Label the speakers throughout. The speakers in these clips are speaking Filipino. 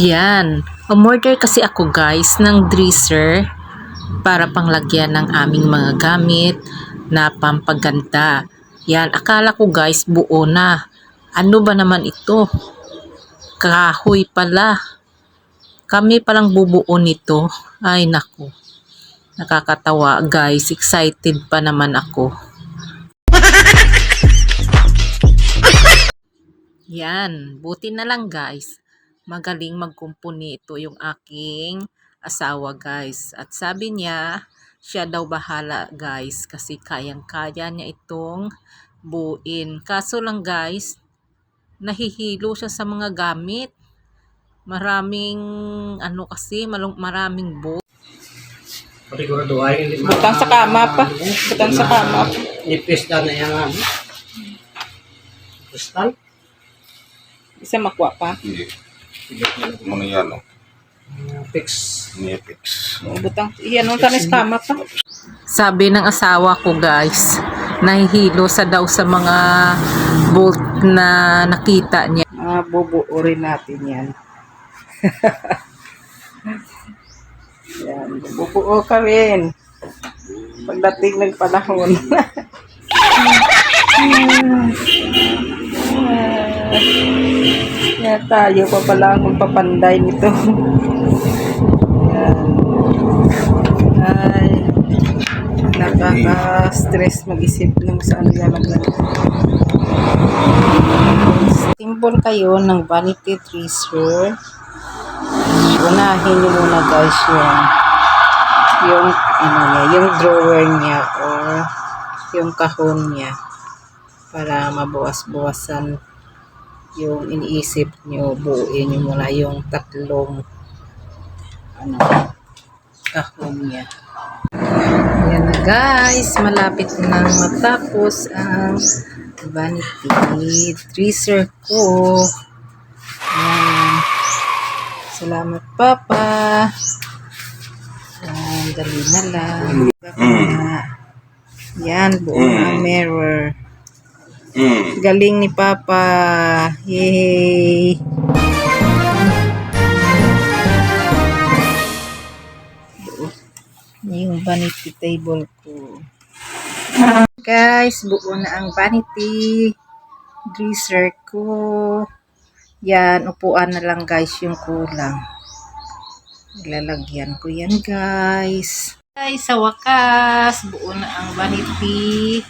Speaker 1: Yan. Umorder kasi ako guys ng dresser para panglagyan ng aming mga gamit na pampaganda. Yan. Akala ko guys buo na. Ano ba naman ito? Kahoy pala. Kami palang bubuo nito. Ay naku. Nakakatawa guys. Excited pa naman ako. Yan. Buti na lang guys magaling magkumpuni ito yung aking asawa guys. At sabi niya, siya daw bahala guys kasi kayang-kaya niya itong buuin. Kaso lang guys, nahihilo siya sa mga gamit. Maraming ano kasi, malong, maraming.
Speaker 2: Pasiguraduhin.
Speaker 1: Butang sa kama pa. Butang sa kama pa.
Speaker 2: Ipista na yung ano. Kristal.
Speaker 1: Isa makuha pa.
Speaker 3: Hindi. Ano yan, oh.
Speaker 2: Uh, fix.
Speaker 3: Nipix.
Speaker 1: Butang, iyan nung tanis kama pa. Sabi ng asawa ko guys, nahihilo sa daw sa mga bolt na nakita niya.
Speaker 4: Ah, bubuo rin natin yan. yan, bubuo ka rin. Pagdating ng panahon. yan tayo pa pala ang magpapanday nito. Ay, nakaka-stress mag-isip ng saan lalagyan. Timbol kayo ng vanity tracer. Unahin nyo muna guys yung yung ano niya, yung drawer niya or yung kahon niya para mabuwas-buwasan yung iniisip nyo, buuin nyo muna yung tatlong ano, kahon niya. Yan na guys, malapit na matapos ang vanity tracer ko. Yan. Salamat Papa. Yan, dali na lang.
Speaker 3: Mm.
Speaker 4: Yan, buo na ang mirror.
Speaker 3: Mm.
Speaker 4: Galing ni Papa. Yay! Yung vanity table ko. Guys, buo na ang vanity dresser ko. Yan, upuan na lang guys yung kulang. Ilalagyan ko yan guys. Guys, sa wakas, buo na ang vanity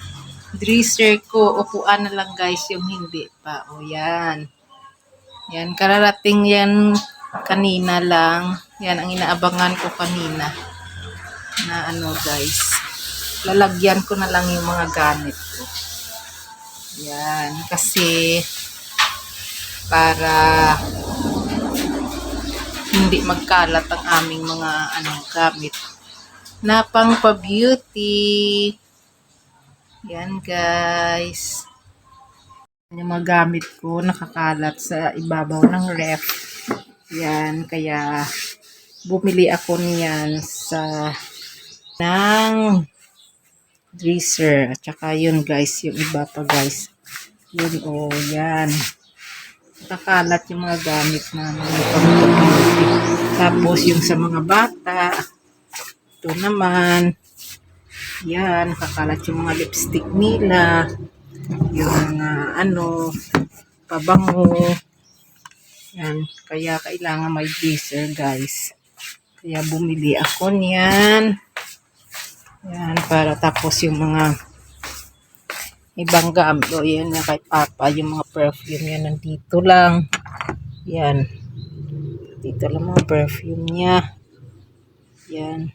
Speaker 4: dresser ko. Upuan na lang guys yung hindi pa. O yan. Yan, kararating yan kanina lang. Yan ang inaabangan ko kanina. Na ano guys. Lalagyan ko na lang yung mga gamit ko. Yan, kasi para hindi magkalat ang aming mga ano gamit na pang pa-beauty. Yan guys. Yung mga gamit ko nakakalat sa ibabaw ng ref. Yan, kaya bumili ako niyan sa ng dresser. At saka yun guys, yung iba pa guys. Yun oh, yan. Nakakalat yung mga gamit namin. Tapos yung sa mga bata, ito naman, yan, nakakalat yung mga lipstick nila, yung mga ano, pabango, yan, kaya kailangan may dresser guys. Kaya bumili ako niyan. Yan, para tapos yung mga ibang gamit. O, yan na kay Papa. Yung mga perfume yan nandito lang. Yan. Dito lang mga perfume niya. Yan.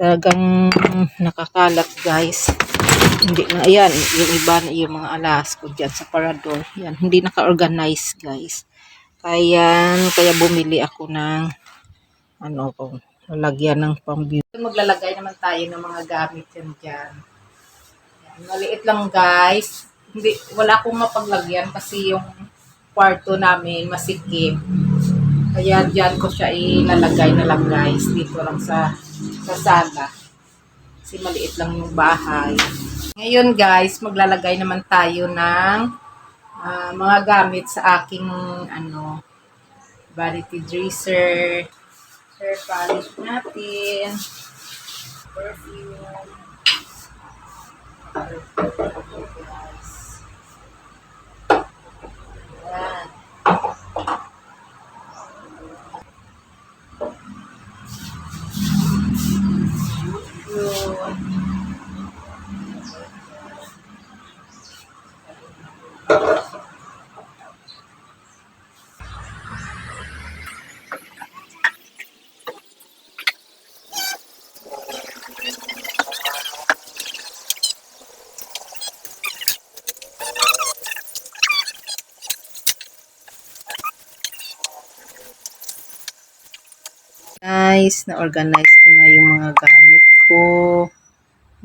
Speaker 4: Talagang nakakalat guys. Hindi na, ayan, yung iba na yung mga alas ko dyan sa parador. Yan, hindi naka-organize guys. Kaya, kaya bumili ako ng, ano ko, lalagyan ng pang-beauty. Maglalagay naman tayo ng mga gamit yan dyan. Yan, maliit lang guys. Hindi, wala akong mapaglagyan kasi yung kwarto namin masikip. Kaya dyan ko siya ilalagay na lang guys. Dito lang sa, sa sala. Kasi maliit lang yung bahay. Ngayon guys, maglalagay naman tayo ng ah, mga gamit sa aking ano vanity dresser. Hair polish natin. Perfume. Guys, na-organize ko na yung mga gamit ko.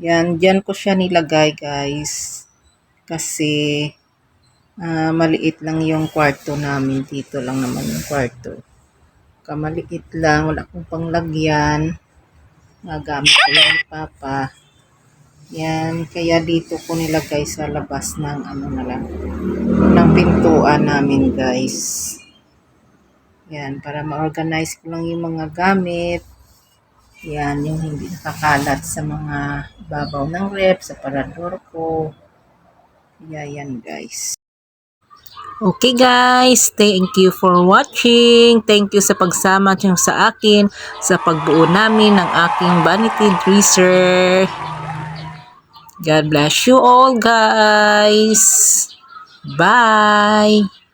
Speaker 4: Yan, dyan ko siya nilagay guys. Kasi ah, maliit lang yung kwarto namin. Dito lang naman yung kwarto. Kamaliit lang, wala akong panglagyan. Mga gamit ko lang ni Papa. Yan, kaya dito ko nilagay sa labas ng ano na lang, ng pintuan namin guys. Yan, para ma-organize ko lang yung mga gamit. Yan, yung hindi nakakalat sa mga babaw ng rep, sa parador ko. Yan, yan guys.
Speaker 1: Okay guys, thank you for watching. Thank you sa pagsama niyo sa akin sa pagbuo namin ng aking vanity dresser. God bless you all guys. Bye!